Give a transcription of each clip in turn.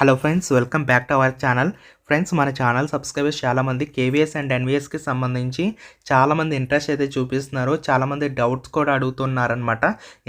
Hello friends welcome back to our channel friends మన channel subscribers చాలామంది KVS and ఎన్వీఎస్కి సంబంధించి చాలామంది ఇంట్రెస్ట్ అయితే చూపిస్తున్నారు. చాలామంది డౌట్స్ కూడా అడుగుతున్నారనమాట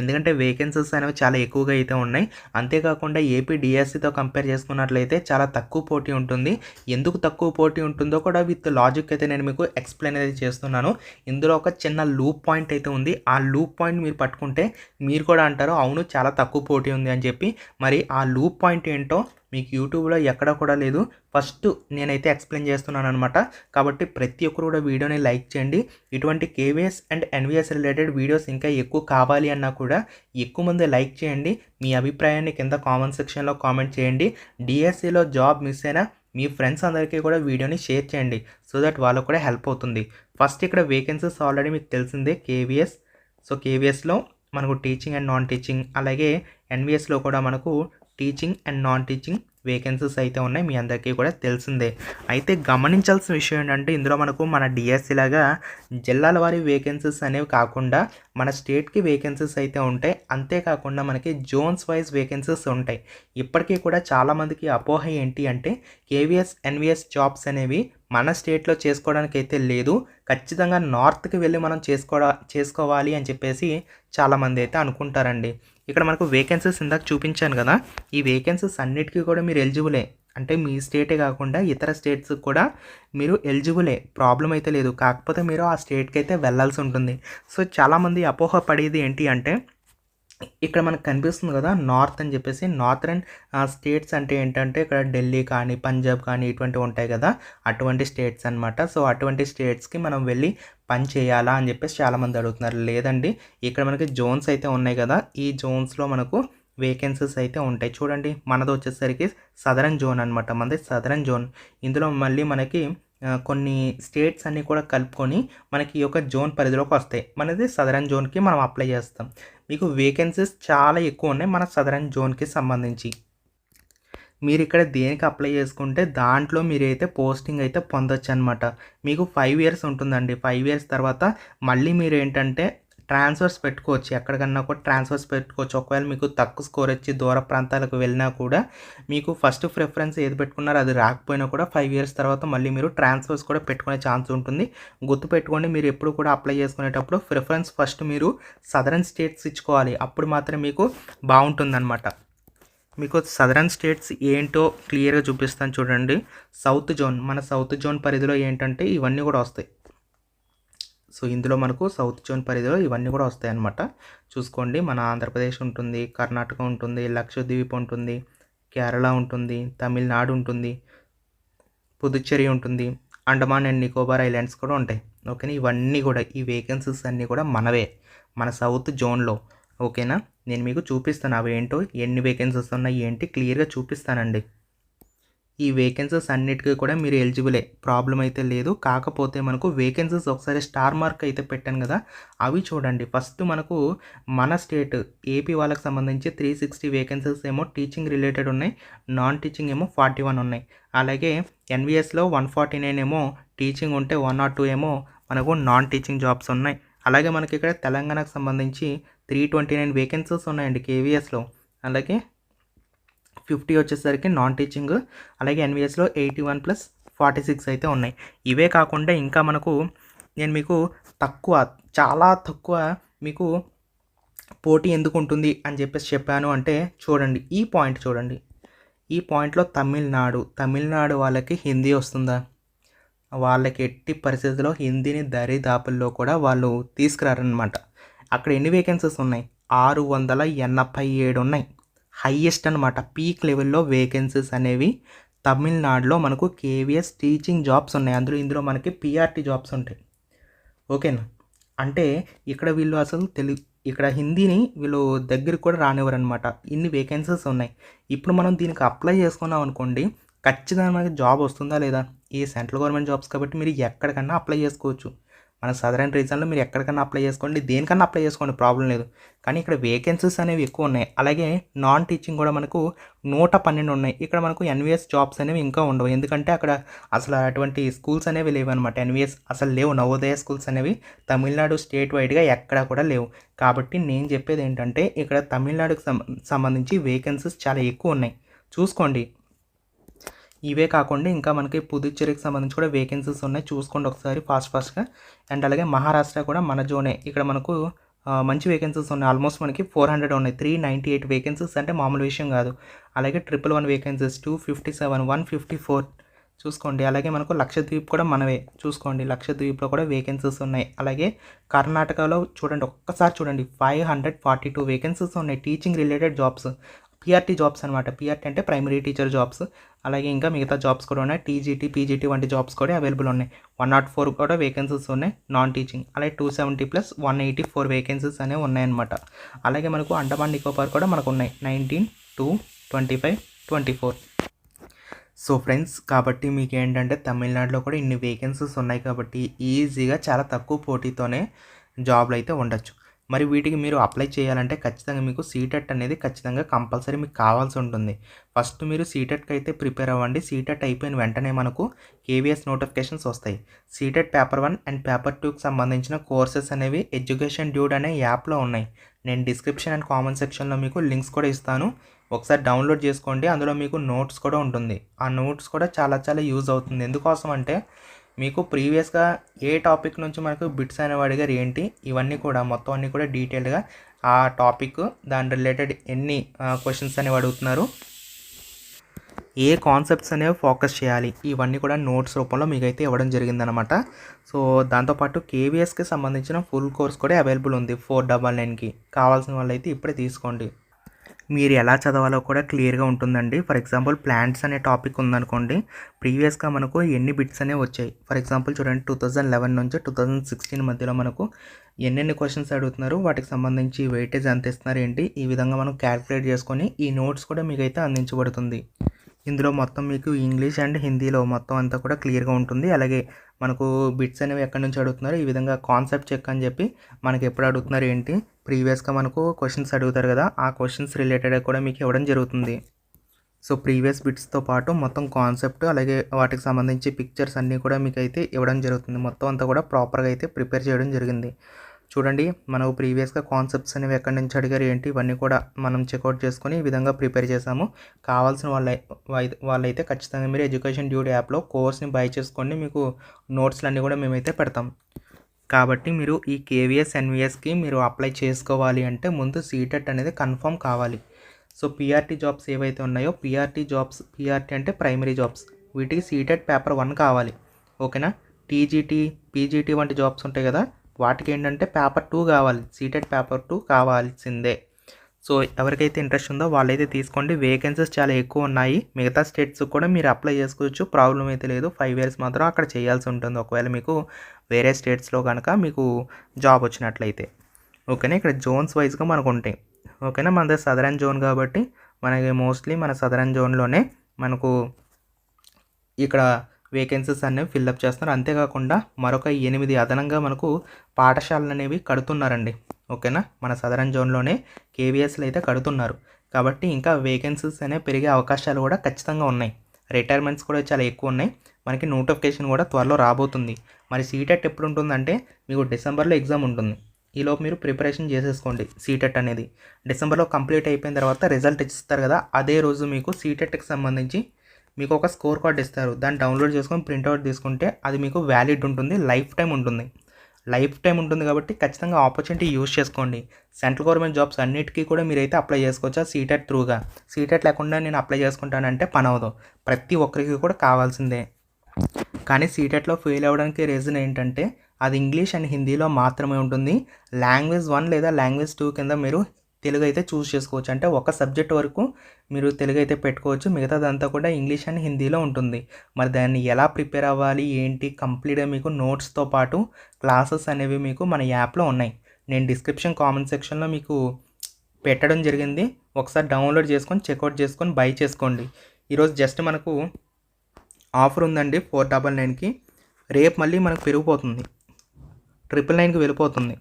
ఎందుకంటే వేకెన్సీస్ అనేవి చాలా ఎక్కువగా అయితే ఉన్నాయి. అంతేకాకుండా ఏపీ డిఎస్సితో కంపేర్ చేసుకున్నట్లయితే చాలా తక్కువ పోటీ ఉంటుంది. ఎందుకు తక్కువ పోటీ ఉంటుందో కూడా విత్ లాజిక్ అయితే నేను మీకు ఎక్స్ప్లెయిన్ అయితే చేస్తున్నాను. ఇందులో ఒక చిన్న లూప్ పాయింట్ అయితే ఉంది. ఆ లూప్ పాయింట్ మీరు పట్టుకుంటే మీరు కూడా అంటారు అవును చాలా తక్కువ పోటీ ఉంది అని చెప్పి. మరి ఆ లూప్ పాయింట్ ఏంటో మీకు యూట్యూబ్లో ఎక్కడ కూడా లేదు. ఫస్ట్ నేనైతే ఎక్స్ప్లెయిన్ చేస్తున్నాను అనమాట కాబట్టి ప్రతి ఒక్కరు కూడా వీడియోని లైక్ చేయండి. ఇటువంటి KVS and NVS related videos ఇంకా ఎక్కువ కావాలి అన్నా కూడా ఎక్కువ మంది లైక్ చేయండి. మీ అభిప్రాయాన్ని కింద కామెంట్ సెక్షన్లో కామెంట్ చేయండి. డిఎస్సిలో జాబ్ మిస్ అయినా మీ ఫ్రెండ్స్ అందరికీ కూడా వీడియోని షేర్ చేయండి. సో దట్ వాళ్ళకు కూడా హెల్ప్ అవుతుంది. ఫస్ట్ ఇక్కడ వేకెన్సీస్ ఆల్రెడీ మీకు తెలిసిందే కేవీఎస్. సో కేవీఎస్లో మనకు టీచింగ్ అండ్ నాన్ టీచింగ్ అలాగే ఎన్విఎస్లో కూడా మనకు teaching and non teaching vacancies అయితే ఉన్నాయి. మీ అందరికీ కూడా తెలిసిందే. అయితే గమనించాల్సిన విషయం ఏంటంటే ఇందులో మనకు మన డిఎస్సి లాగా జిల్లాల వారి వేకెన్సీస్ అనేవి కాకుండా మన స్టేట్కి వేకెన్సీస్ అయితే ఉంటాయి. అంతేకాకుండా మనకి జోన్స్ వైజ్ వేకెన్సీస్ ఉంటాయి. ఇప్పటికీ కూడా చాలామందికి అపోహ ఏంటి అంటే కేవీఎస్ ఎన్విఎస్ జాబ్స్ అనేవి మన స్టేట్లో చేసుకోవడానికి అయితే లేదు. ఖచ్చితంగా నార్త్కి వెళ్ళి మనం చేసుకోవడా చేసుకోవాలి అని చెప్పేసి చాలామంది అయితే అనుకుంటారండి. ఇక్కడ మనకు వేకెన్సీస్ ఇందాక చూపించాను కదా ఈ వేకెన్సీస్ అన్నిటికీ కూడా మీరు ఎలిజిబులే. అంటే మీ స్టేటే కాకుండా ఇతర స్టేట్స్ కూడా మీరు ఎలిజిబులే. ప్రాబ్లం అయితే లేదు. కాకపోతే మీరు ఆ స్టేట్కి అయితే వెళ్ళాల్సి ఉంటుంది. సో చాలామంది అపోహ పడేది ఏంటి అంటే ఇక్కడ మనకు కనిపిస్తుంది కదా నార్త్ అని చెప్పేసి. నార్థరన్ స్టేట్స్ అంటే ఏంటంటే ఇక్కడ ఢిల్లీ కానీ పంజాబ్ కానీ ఇటువంటివి ఉంటాయి కదా అటువంటి స్టేట్స్ అనమాట సో అటువంటి స్టేట్స్కి మనం వెళ్ళి పని చేయాలా అని చెప్పేసి చాలామంది అడుగుతున్నారు. లేదండి ఇక్కడ మనకి జోన్స్ అయితే ఉన్నాయి కదా ఈ జోన్స్లో మనకు వేకెన్సీస్ అయితే ఉంటాయి. చూడండి మనది వచ్చేసరికి సదరన్ జోన్ అనమాట మనది సదరన్ జోన్ ఇందులో మళ్ళీ మనకి కొన్ని స్టేట్స్ అన్నీ కూడా కలుపుకొని మనకి ఈ యొక్క జోన్ పరిధిలోకి వస్తాయి. మనది సదరన్ జోన్కి మనం అప్లై చేస్తాం. మీకు వేకెన్సీస్ చాలా ఎక్కువ ఉన్నాయి మన సదరన్ జోన్కి సంబంధించి. మీరు ఇక్కడ దేనికి అప్లై చేసుకుంటే దాంట్లో మీరైతే పోస్టింగ్ అయితే పొందొచ్చు అనమాట మీకు ఫైవ్ ఇయర్స్ ఉంటుందండి. ఫైవ్ ఇయర్స్ తర్వాత మళ్ళీ మీరు ఏంటంటే ట్రాన్స్ఫర్స్ పెట్టుకోవచ్చు. ఎక్కడికన్నా కూడా ట్రాన్స్ఫర్స్ పెట్టుకోవచ్చు. ఒకవేళ మీకు తక్కువ స్కోర్ వచ్చి దూర ప్రాంతాలకు వెళ్ళినా కూడా మీకు ఫస్ట్ ప్రిఫరెన్స్ ఏది పెట్టుకున్నారో అది రాకపోయినా కూడా ఫైవ్ ఇయర్స్ తర్వాత మళ్ళీ మీరు ట్రాన్స్ఫర్స్ కూడా పెట్టుకునే ఛాన్స్ ఉంటుంది. గుర్తు పెట్టుకోండి మీరు ఎప్పుడు కూడా అప్లై చేసుకునేటప్పుడు ప్రిఫరెన్స్ ఫస్ట్ మీరు సదరన్ స్టేట్స్ ఇచ్చుకోవాలి. అప్పుడు మాత్రం మీకు బాగుంటుందన్నమాట. మీకు సదరన్ స్టేట్స్ ఏంటో క్లియర్గా చూపిస్తాను చూడండి. సౌత్ జోన్ మన సౌత్ జోన్ పరిధిలో ఏంటంటే ఇవన్నీ కూడా వస్తాయి. సో ఇందులో మనకు సౌత్ జోన్ పరిధిలో ఇవన్నీ కూడా వస్తాయన్నమాట. చూసుకోండి మన ఆంధ్రప్రదేశ్ ఉంటుంది కర్ణాటక ఉంటుంది లక్షద్వీప్ ఉంటుంది కేరళ ఉంటుంది తమిళనాడు ఉంటుంది పుదుచ్చేరి ఉంటుంది అండమాన్ అండ్ నికోబార్ ఐలాండ్స్ కూడా ఉంటాయి. ఓకేనా? ఇవన్నీ కూడా ఈ వేకెన్సీస్ అన్నీ కూడా మనవే మన సౌత్ జోన్లో. ఓకేనా? నేను మీకు చూపిస్తాను అవి ఏంటో ఎన్ని వేకెన్సీస్ ఉన్నాయి ఏంటి క్లియర్గా చూపిస్తానండి. ఈ వేకెన్సీస్ అన్నిటికీ కూడా మీరు ఎలిజిబులే. ప్రాబ్లం అయితే లేదు. కాకపోతే మనకు వేకెన్సీస్ ఒకసారి స్టార్ మార్క్ అయితే పెట్టాను కదా అవి చూడండి. ఫస్ట్ మనకు మన స్టేట్ ఏపీ వాళ్ళకి సంబంధించి త్రీ సిక్స్టీ వేకెన్సీస్ ఏమో టీచింగ్ రిలేటెడ్ ఉన్నాయి. నాన్ టీచింగ్ ఏమో ఫార్టీ వన్ ఉన్నాయి. అలాగే ఎన్విఎస్లో వన్ ఫార్టీ నైన్ ఏమో టీచింగ్ ఉంటే వన్ ఆర్ టూ ఏమో మనకు నాన్ టీచింగ్ జాబ్స్ ఉన్నాయి. అలాగే మనకి ఇక్కడ తెలంగాణకు సంబంధించి త్రీ ట్వంటీ నైన్ వేకెన్సీస్ ఉన్నాయండి కేవీఎస్లో అలాగే ఫిఫ్టీ వచ్చేసరికి నాన్ టీచింగ్ అలాగే ఎన్విఎస్లో eighty one plus forty six అయితే ఉన్నాయి. ఇవే కాకుండా ఇంకా మనకు నేను మీకు తక్కువ చాలా తక్కువ మీకు పోటీ ఎందుకు ఉంటుంది అని చెప్పేసి చెప్పాను అంటే చూడండి ఈ పాయింట్ చూడండి. ఈ పాయింట్లో తమిళనాడు తమిళనాడు వాళ్ళకి హిందీ వస్తుందా? వాళ్ళకి ఎట్టి పరిస్థితుల్లో హిందీని దరిదాపుల్లో కూడా వాళ్ళు తీసుకురారనమాట అక్కడ ఎన్ని వేకెన్సీస్ ఉన్నాయి? ఆరు వందల ఎనభై ఏడు ఉన్నాయి. హయ్యెస్ట్ అనమాట పీక్ లెవెల్లో వేకెన్సీస్ అనేవి తమిళనాడులో మనకు కేవీఎస్ టీచింగ్ జాబ్స్ ఉన్నాయి. అందులో ఇందులో మనకి పిఆర్టీ జాబ్స్ ఉంటాయి. ఓకేనా అంటే ఇక్కడ వీళ్ళు అసలు తెలుగు ఇక్కడ హిందీని వీళ్ళు దగ్గరికి కూడా రానివ్వరు అనమాట ఇన్ని వేకెన్సీస్ ఉన్నాయి. ఇప్పుడు మనం దీనికి అప్లై చేసుకున్నాం అనుకోండి ఖచ్చితంగా మనకి జాబ్ వస్తుందా లేదా? ఈ సెంట్రల్ గవర్నమెంట్ జాబ్స్ కాబట్టి మీరు ఎక్కడికన్నా అప్లై చేసుకోవచ్చు. మన సదరన్ రీజన్లో మీరు ఎక్కడికన్నా అప్లై చేసుకోండి దేనికన్నా అప్లై చేసుకోండి ప్రాబ్లం లేదు. కానీ ఇక్కడ వేకెన్సీస్ అనేవి ఎక్కువ ఉన్నాయి. అలాగే నాన్ టీచింగ్ కూడా మనకు నూట పన్నెండు ఉన్నాయి. ఇక్కడ మనకు ఎన్విఎస్ జాబ్స్ అనేవి ఇంకా ఉండవు. ఎందుకంటే అక్కడ అసలు అటువంటి స్కూల్స్ అనేవి లేవు అనమాట ఎన్విఎస్ అసలు లేవు. నవోదయ స్కూల్స్ అనేవి తమిళనాడు స్టేట్ వైడ్గా ఎక్కడా కూడా లేవు. కాబట్టి నేను చెప్పేది ఏంటంటే ఇక్కడ తమిళనాడుకు సంబంధించి వేకెన్సీస్ చాలా ఎక్కువ ఉన్నాయి. చూసుకోండి. ఇవే కాకుండా ఇంకా మనకి పుదుచ్చేరికి సంబంధించి కూడా వేకెన్సీస్ ఉన్నాయి. చూసుకోండి ఒకసారి ఫాస్ట్ ఫాస్ట్గా అండ్ అలాగే మహారాష్ట్ర కూడా మన జోనే. ఇక్కడ మనకు మంచి వేకెన్సీస్ ఉన్నాయి. ఆల్మోస్ట్ మనకి ఫోర్ హండ్రెడ్ ఉన్నాయి. త్రీ నైంటీ ఎయిట్ వేకెన్సీస్ అంటే మామూలు విషయం కాదు. అలాగే triple one vacancies two fifty seven one fifty four చూసుకోండి. అలాగే మనకు లక్షద్వీప్ కూడా మనవే. చూసుకోండి. లక్షద్వీప్లో కూడా వేకెన్సీస్ ఉన్నాయి. అలాగే కర్ణాటకలో చూడండి. ఒక్కసారి చూడండి. Five hundred forty two vacancies ఉన్నాయి. Teaching related jobs PRT jobs అనమాట పిఆర్టీ అంటే ప్రైమరీ టీచర్ జాబ్స్. అలాగే ఇంకా మిగతా జాబ్స్ కూడా ఉన్నాయి. టీజీటీ పీజీటీ వంటి జాబ్స్ కూడా అవైలబుల్ ఉన్నాయి. వన్ నాట్ ఫోర్ కూడా వేకెన్సీస్ ఉన్నాయి. Non teaching. అలాగే two seventy plus one eighty four vacancies అనేవి ఉన్నాయన్నమాట. అలాగే మనకు అండమాన్ నికోబార్ కూడా మనకు ఉన్నాయి. Nineteen two twenty five twenty four. So friends కాబట్టి మీకు ఏంటంటే తమిళనాడులో కూడా ఇన్ని వేకెన్సీస్ ఉన్నాయి కాబట్టి ఈజీగా చాలా తక్కువ పోటీతోనే జాబ్లు అయితే ఉండొచ్చు. మరి వీటికి మీరు అప్లై చేయాలంటే ఖచ్చితంగా మీకు సీటెట్ అనేది ఖచ్చితంగా కంపల్సరీ మీకు కావాల్సి ఉంటుంది. ఫస్ట్ మీరు సీటెట్కి అయితే ప్రిపేర్ అవ్వండి. సీటెట్ అయిపోయిన వెంటనే మనకు కేవీఎస్ నోటిఫికేషన్స్ వస్తాయి. CTET paper one and paper టూకి సంబంధించిన కోర్సెస్ అనేవి ఎడ్యుకేషన్ డ్యూడ్ అనే యాప్లో ఉన్నాయి. నేను డిస్క్రిప్షన్ అండ్ కామెంట్ సెక్షన్లో మీకు లింక్స్ కూడా ఇస్తాను. ఒకసారి డౌన్లోడ్ చేసుకోండి. అందులో మీకు నోట్స్ కూడా ఉంటుంది. ఆ నోట్స్ కూడా చాలా చాలా యూజ్ అవుతుంది. ఎందుకోసం అంటే మీకు ప్రీవియస్గా ఏ టాపిక్ నుంచి మనకు బిట్స్ అనేవి అడిగారు ఏంటి ఇవన్నీ కూడా మొత్తం అన్నీ కూడా డీటెయిల్డ్గా ఆ టాపిక్ దాని రిలేటెడ్ ఎన్ని క్వశ్చన్స్ అనేవి అడుగుతున్నారు. ఏ కాన్సెప్ట్స్ అనేవి ఫోకస్ చేయాలి ఇవన్నీ కూడా నోట్స్ రూపంలో మీకు అయితే ఇవ్వడం జరిగిందనమాట సో దాంతోపాటు కేవీఎస్కి సంబంధించిన ఫుల్ కోర్స్ కూడా అవైలబుల్ ఉంది ఫోర్ డబల్ నైన్కి. కావాల్సిన వాళ్ళైతే ఇప్పుడే తీసుకోండి. మీరు ఎలా చదవాలో కూడా క్లియర్గా ఉంటుందండి. ఫర్ ఎగ్జాంపుల్ ప్లాంట్స్ అనే టాపిక్ ఉందనుకోండి ప్రీవియస్గా మనకు ఎన్ని బిట్స్ అనేవి వచ్చాయి. ఫర్ ఎగ్జాంపుల్ చూడండి టూ థౌజండ్ లెవెన్ నుంచి టూ థౌజండ్ సిక్స్టీన్ మధ్యలో మనకు ఎన్నెన్ని క్వశ్చన్స్ అడుగుతున్నారు వాటికి సంబంధించి వెయిటేజ్ ఎంత ఇస్తున్నారు ఏంటి ఈ విధంగా మనం క్యాలిక్యులేట్ చేసుకొని ఈ నోట్స్ కూడా మీకైతే అందించబడుతుంది. ఇందులో మొత్తం మీకు ఇంగ్లీష్ అండ్ హిందీలో మొత్తం అంతా కూడా క్లియర్గా ఉంటుంది. అలాగే మనకు బిట్స్ అనేవి ఎక్కడి నుంచి అడుగుతున్నారు ఈ విధంగా కాన్సెప్ట్ చెక్ అని చెప్పి మనకి ఎప్పుడు అడుగుతున్నారు ఏంటి ప్రీవియస్గా మనకు క్వశ్చన్స్ అడుగుతారు కదా ఆ క్వశ్చన్స్ రిలేటెడ్ కూడా మీకు ఇవ్వడం జరుగుతుంది. సో ప్రీవియస్ బిట్స్తో పాటు మొత్తం కాన్సెప్ట్ అలాగే వాటికి సంబంధించి పిక్చర్స్ అన్నీ కూడా మీకు అయితే ఇవ్వడం జరుగుతుంది. మొత్తం అంతా కూడా ప్రాపర్గా అయితే ప్రిపేర్ చేయడం జరిగింది. చూడండి మనకు ప్రీవియస్గా కాన్సెప్ట్స్ అనేవి ఎక్కడి నుంచి అడిగారు ఏంటి ఇవన్నీ కూడా మనం చెక్అవుట్ చేసుకొని ఈ విధంగా ప్రిపేర్ చేసాము కావాల్సిన వాళ్ళ వాళ్ళైతే ఖచ్చితంగా మీరు ఎడ్యుకేషన్ డ్యూడ్ యాప్లో కోర్స్ని బై చేసుకోండి మీకు నోట్స్లు అన్నీ కూడా మేమైతే పెడతాం. కాబట్టి మీరు ఈ కేవీఎస్ ఎన్విఎస్కి మీరు అప్లై చేసుకోవాలి అంటే ముందు సీటెట్ అనేది కన్ఫర్మ్ కావాలి. సో పీఆర్టీ జాబ్స్ ఏవైతే ఉన్నాయో పీఆర్టీ జాబ్స్ పీఆర్టీ అంటే ప్రైమరీ జాబ్స్ వీటికి సీటెట్ పేపర్ వన్ కావాలి. ఓకేనా టీజీటీ పీజీటీ వంటి జాబ్స్ ఉంటాయి కదా వాటికి ఏంటంటే పేపర్ టూ కావాలి. సీటెట్ పేపర్ టూ కావాల్సిందే. సో ఎవరికైతే ఇంట్రెస్ట్ ఉందో వాళ్ళైతే తీసుకోండి. వేకెన్సీస్ చాలా ఎక్కువ ఉన్నాయి. మిగతా స్టేట్స్ కూడా మీరు అప్లై చేసుకోవచ్చు. ప్రాబ్లం అయితే లేదు. ఫైవ్ ఇయర్స్ మాత్రం అక్కడ చేయాల్సి ఉంటుంది. ఒకవేళ మీకు వేరే స్టేట్స్లో కనుక మీకు జాబ్ వచ్చినట్లయితే. ఓకేనా ఇక్కడ జోన్స్ వైజ్గా మనకు ఉంటాయి. ఓకేనా మనది సదరన్ జోన్ కాబట్టి మనకి మోస్ట్లీ మన సదరన్ జోన్లోనే మనకు ఇక్కడ వేకెన్సీస్ అనేవి ఫిల్అప్ చేస్తున్నారు. అంతేకాకుండా మరొక ఎనిమిది అదనంగా మనకు పాఠశాలలు అనేవి కడుతున్నారండి. ఓకేనా? మన సదరన్ జోన్లోనే కేవీఎస్లు అయితే కడుతున్నారు. కాబట్టి ఇంకా వేకెన్సీస్ అనే పెరిగే అవకాశాలు కూడా ఖచ్చితంగా ఉన్నాయి. రిటైర్మెంట్స్ కూడా చాలా ఎక్కువ ఉన్నాయి. మనకి నోటిఫికేషన్ కూడా త్వరలో రాబోతుంది. మరి సీటెట్ ఎప్పుడు ఉంటుందంటే మీకు డిసెంబర్లో ఎగ్జామ్ ఉంటుంది. ఈలోపు మీరు ప్రిపరేషన్ చేసేసుకోండి సీటెట్ అనేది. డిసెంబర్లో కంప్లీట్ అయిపోయిన తర్వాత రిజల్ట్ ఇస్తారు కదా అదే రోజు మీకు సీటెట్కి సంబంధించి మీకు ఒక స్కోర్ కార్డ్ ఇస్తారు. దాన్ని డౌన్లోడ్ చేసుకొని ప్రింట్అవుట్ తీసుకుంటే అది మీకు వ్యాలిడ్ ఉంటుంది లైఫ్ టైం ఉంటుంది. లైఫ్ టైం ఉంటుంది కాబట్టి ఖచ్చితంగా ఆపర్చునిటీ యూజ్ చేసుకోండి. సెంట్రల్ గవర్నమెంట్ జాబ్స్ అన్నిటికీ కూడా మీరైతే అప్లై చేసుకోవచ్చా? సీటెట్ త్రూగా. సీటెట్ లేకుండా నేను అప్లై చేసుకుంటానంటే పని అవదు ప్రతి ఒక్కరికి కూడా కావాల్సిందే. కానీ సీటెట్లో ఫెయిల్ అవ్వడానికి రీజన్ ఏంటంటే అది ఇంగ్లీష్ అండ్ హిందీలో మాత్రమే ఉంటుంది. లాంగ్వేజ్ వన్ లేదా లాంగ్వేజ్ టూ కింద మీరు తెలుగు అయితే చూస్ చేసుకోవచ్చు. అంటే ఒక సబ్జెక్ట్ వరకు మీరు తెలుగు అయితే పెట్టుకోవచ్చు. మిగతాదంతా కూడా ఇంగ్లీష్ అండ్ హిందీలో ఉంటుంది. మరి దాన్ని ఎలా ప్రిపేర్ అవ్వాలి? ఏంటి? కంప్లీట్గా మీకు నోట్స్తో పాటు క్లాసెస్ అనేవి మీకు మన యాప్లో ఉన్నాయి. నేను డిస్క్రిప్షన్ కామెంట్ సెక్షన్లో మీకు పెట్టడం జరిగింది. ఒకసారి డౌన్లోడ్ చేసుకొని చెక్అవుట్ చేసుకొని బై చేసుకోండి. ఈరోజు జస్ట్ మనకు ఆఫర్ ఉందండి ఫోర్ డబల్ నైన్కి. రేపు మళ్ళీ మనకు పెరిగిపోతుంది. ట్రిపుల్ నైన్కి వెళ్ళిపోతుంది.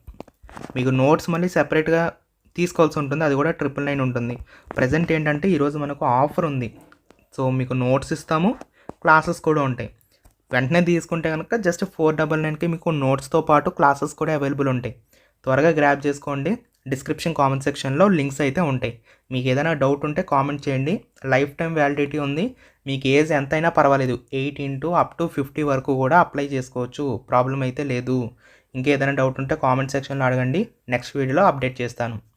మీకు నోట్స్ మళ్ళీ సెపరేట్గా తీసుకోవాల్సి ఉంటుంది. అది కూడా ట్రిపుల్ నైన్ ఉంటుంది. ప్రజెంట్ ఏంటంటే ఈరోజు మనకు ఆఫర్ ఉంది. సో మీకు నోట్స్ ఇస్తాము. క్లాసెస్ కూడా ఉంటాయి. వెంటనే తీసుకుంటే కనుక జస్ట్ ఫోర్ డబల్ నైన్కి మీకు నోట్స్తో పాటు క్లాసెస్ కూడా అవైలబుల్ ఉంటాయి. త్వరగా గ్రాప్ చేసుకోండి. డిస్క్రిప్షన్ కామెంట్ సెక్షన్లో లింక్స్ అయితే ఉంటాయి. మీకు ఏదైనా డౌట్ ఉంటే కామెంట్ చేయండి. లైఫ్ టైం వ్యాలిడిటీ ఉంది. మీకు ఏజ్ ఎంతైనా పర్వాలేదు. Eighteen to up to fifty వరకు కూడా అప్లై చేసుకోవచ్చు. ప్రాబ్లం అయితే లేదు. ఇంకేదైనా డౌట్ ఉంటే కామెంట్ సెక్షన్లో అడగండి. నెక్స్ట్ వీడియోలో అప్డేట్ చేస్తాను.